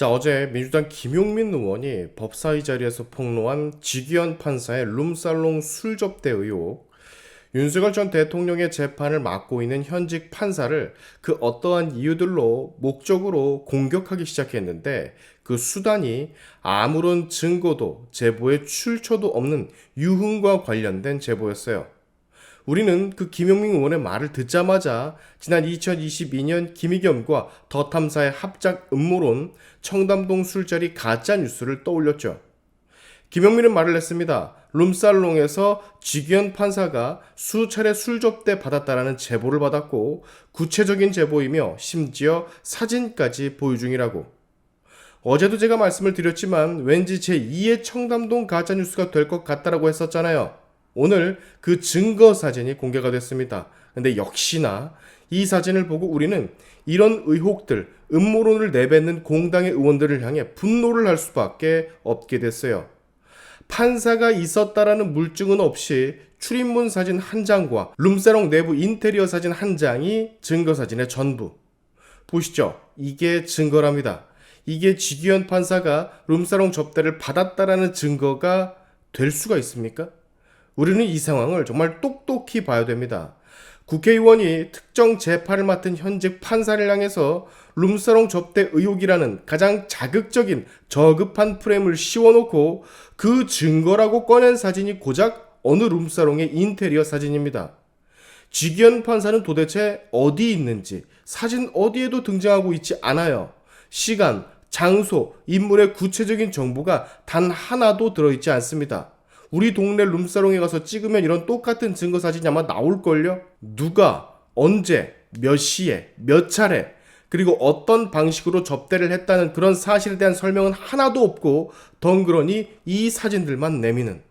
자, 어제 민주당 김용민 의원이 법사위 자리에서 폭로한 지기현 판사의 룸살롱 술 접대 의혹, 윤석열 전 대통령의 재판을 맡고 있는 현직 판사를 그 어떠한 이유들로 목적으로 공격하기 시작했는데 그 수단이 아무런 증거도 제보에 출처도 없는 유흥과 관련된 제보였어요. 우리는 그 김용민 의원의 말을 듣자마자 지난 2022년 김의겸과 더 탐사의 합작 음모론 청담동 술자리 가짜 뉴스를 떠올렸죠. 김용민은 말을 했습니다. 룸살롱에서 지기현 판사가 수차례 술 접대 받았다라는 제보를 받았고 구체적인 제보이며 심지어 사진까지 보유 중이라고. 어제도 제가 말씀을 드렸지만 왠지 제2의 청담동 가짜 뉴스가 될 것 같다라고 했었잖아요. 오늘 그 증거 사진이 공개가 됐습니다. 근데 역시나 이 사진을 보고 우리는 이런 의혹들, 음모론을 내뱉는 공당의 의원들을 향해 분노를 할 수밖에 없게 됐어요. 판사가 있었다라는 물증은 없이 출입문 사진 한 장과 룸사롱 내부 인테리어 사진 한 장이 증거 사진의 전부. 보시죠. 이게 증거랍니다. 이게 지기현 판사가 룸사롱 접대를 받았다라는 증거가 될 수가 있습니까? 우리는 이 상황을 정말 똑똑히 봐야 됩니다. 국회의원이 특정 재판을 맡은 현직 판사를 향해서 룸사롱 접대 의혹이라는 가장 자극적인 저급한 프레임을 씌워놓고 그 증거라고 꺼낸 사진이 고작 어느 룸사롱의 인테리어 사진입니다. 지기현 판사는 도대체 어디 있는지 사진 어디에도 등장하고 있지 않아요. 시간, 장소, 인물의 구체적인 정보가 단 하나도 들어있지 않습니다. 우리 동네 룸사롱에 가서 찍으면 이런 똑같은 증거 사진이 아마 나올걸요? 누가, 언제, 몇 시에, 몇 차례, 그리고 어떤 방식으로 접대를 했다는 그런 사실에 대한 설명은 하나도 없고 덩그러니 이 사진들만 내미는.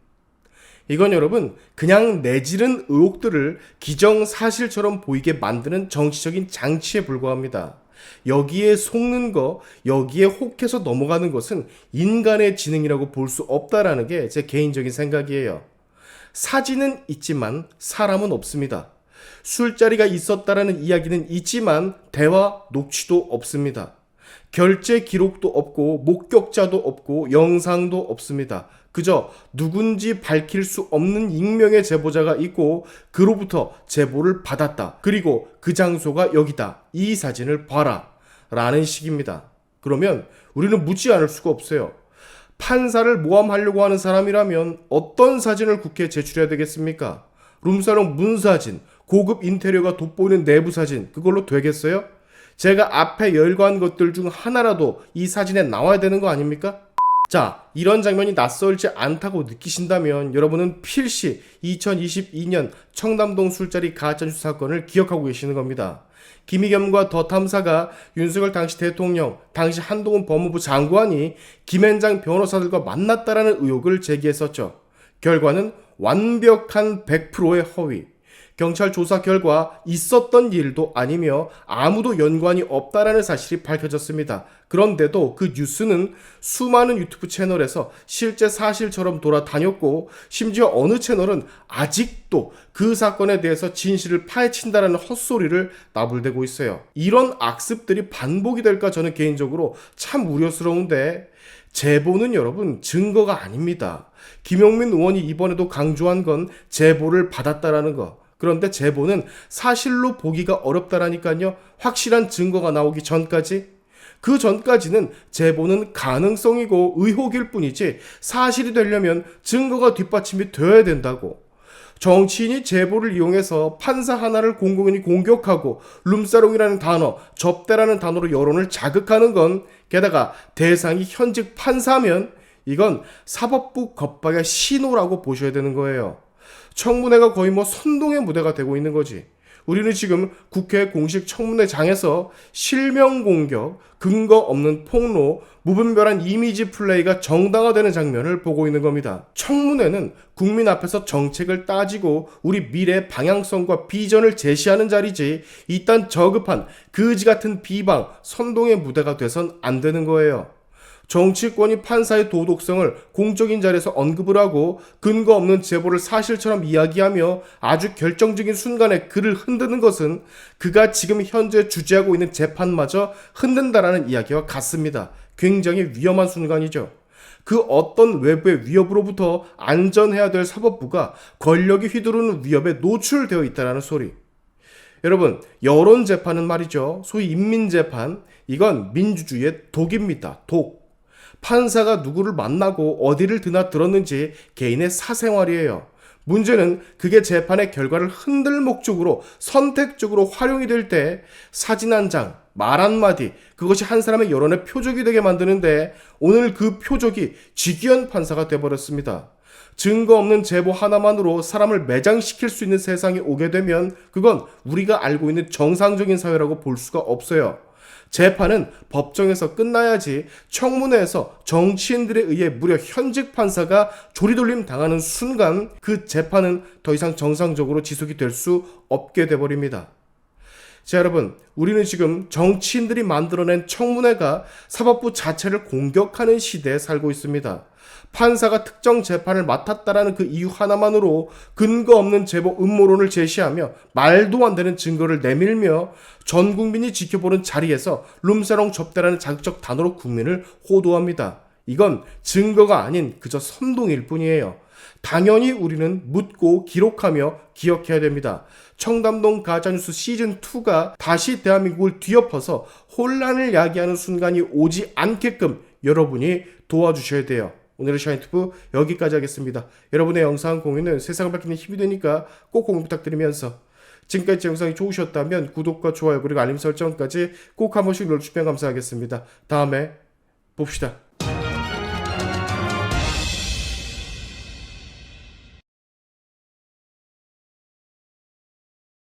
이건 여러분 그냥 내지른 의혹들을 기정사실처럼 보이게 만드는 정치적인 장치에 불과합니다. 여기에 속는 거, 여기에 혹해서 넘어가는 것은 인간의 지능이라고 볼 수 없다라는 게 제 개인적인 생각이에요. 사진은 있지만 사람은 없습니다. 술자리가 있었다라는 이야기는 있지만 대화 녹취도 없습니다. 결제 기록도 없고 목격자도 없고 영상도 없습니다. 그저 누군지 밝힐 수 없는 익명의 제보자가 있고 그로부터 제보를 받았다. 그리고 그 장소가 여기다. 이 사진을 봐라. 라는 식입니다. 그러면 우리는 묻지 않을 수가 없어요. 판사를 모함하려고 하는 사람이라면 어떤 사진을 국회에 제출해야 되겠습니까? 룸사롱 문사진, 고급 인테리어가 돋보이는 내부 사진, 그걸로 되겠어요? 제가 앞에 열거한 것들 중 하나라도 이 사진에 나와야 되는 거 아닙니까? 자, 이런 장면이 낯설지 않다고 느끼신다면 여러분은 필시 2022년 청담동 술자리 가짜뉴스 사건을 기억하고 계시는 겁니다. 김희겸과 더 탐사가 윤석열 당시 대통령, 당시 한동훈 법무부 장관이 김앤장 변호사들과 만났다라는 의혹을 제기했었죠. 결과는 완벽한 100%의 허위. 경찰 조사 결과 있었던 일도 아니며 아무도 연관이 없다라는 사실이 밝혀졌습니다. 그런데도 그 뉴스는 수많은 유튜브 채널에서 실제 사실처럼 돌아다녔고 심지어 어느 채널은 아직도 그 사건에 대해서 진실을 파헤친다라는 헛소리를 나불대고 있어요. 이런 악습들이 반복이 될까 저는 개인적으로 참 우려스러운데 제보는 여러분 증거가 아닙니다. 김용민 의원이 이번에도 강조한 건 제보를 받았다라는 거. 그런데 제보는 사실로 보기가 어렵다라니까요. 확실한 증거가 나오기 전까지 그 전까지는 제보는 가능성이고 의혹일 뿐이지 사실이 되려면 증거가 뒷받침이 되어야 된다고. 정치인이 제보를 이용해서 판사 하나를 공공연히 공격하고 룸사롱이라는 단어, 접대라는 단어로 여론을 자극하는 건 게다가 대상이 현직 판사면 이건 사법부 겁박의 신호라고 보셔야 되는 거예요. 청문회가 거의 뭐 선동의 무대가 되고 있는 거지. 우리는 지금 국회 공식 청문회장에서 실명 공격, 근거 없는 폭로, 무분별한 이미지 플레이가 정당화되는 장면을 보고 있는 겁니다. 청문회는 국민 앞에서 정책을 따지고 우리 미래 방향성과 비전을 제시하는 자리지 이딴 저급한 거지 같은 비방, 선동의 무대가 돼선 안 되는 거예요. 정치권이 판사의 도덕성을 공적인 자리에서 언급을 하고 근거 없는 제보를 사실처럼 이야기하며 아주 결정적인 순간에 그를 흔드는 것은 그가 지금 현재 주재하고 있는 재판마저 흔든다라는 이야기와 같습니다. 굉장히 위험한 순간이죠. 그 어떤 외부의 위협으로부터 안전해야 될 사법부가 권력이 휘두르는 위협에 노출되어 있다는 소리. 여러분, 여론 재판은 말이죠. 소위 인민 재판. 이건 민주주의의 독입니다. 독. 판사가 누구를 만나고 어디를 드나들었는지 개인의 사생활이에요. 문제는 그게 재판의 결과를 흔들 목적으로 선택적으로 활용이 될 때 사진 한 장, 말 한마디, 그것이 한 사람의 여론의 표적이 되게 만드는데 오늘 그 표적이 지기현 판사가 돼버렸습니다. 증거 없는 제보 하나만으로 사람을 매장시킬 수 있는 세상이 오게 되면 그건 우리가 알고 있는 정상적인 사회라고 볼 수가 없어요. 재판은 법정에서 끝나야지 청문회에서 정치인들에 의해 무려 현직 판사가 조리돌림 당하는 순간 그 재판은 더 이상 정상적으로 지속이 될 수 없게 돼버립니다. 자, 여러분, 우리는 지금 정치인들이 만들어낸 청문회가 사법부 자체를 공격하는 시대에 살고 있습니다. 판사가 특정 재판을 맡았다라는 그 이유 하나만으로 근거 없는 제보 음모론을 제시하며 말도 안 되는 증거를 내밀며 전 국민이 지켜보는 자리에서 룸사롱 접대라는 자극적 단어로 국민을 호도합니다. 이건 증거가 아닌 그저 선동일 뿐이에요. 당연히 우리는 묻고 기록하며 기억해야 됩니다. 청담동 가짜뉴스 시즌2가 다시 대한민국을 뒤엎어서 혼란을 야기하는 순간이 오지 않게끔 여러분이 도와주셔야 돼요. 오늘의 샤인투브 여기까지 하겠습니다. 여러분의 영상 공유는 세상을 밝히는 힘이 되니까 꼭 공유 부탁드리면서 지금까지 제 영상이 좋으셨다면 구독과 좋아요 그리고 알림 설정까지 꼭 한 번씩 눌러주시면 감사하겠습니다. 다음에 봅시다.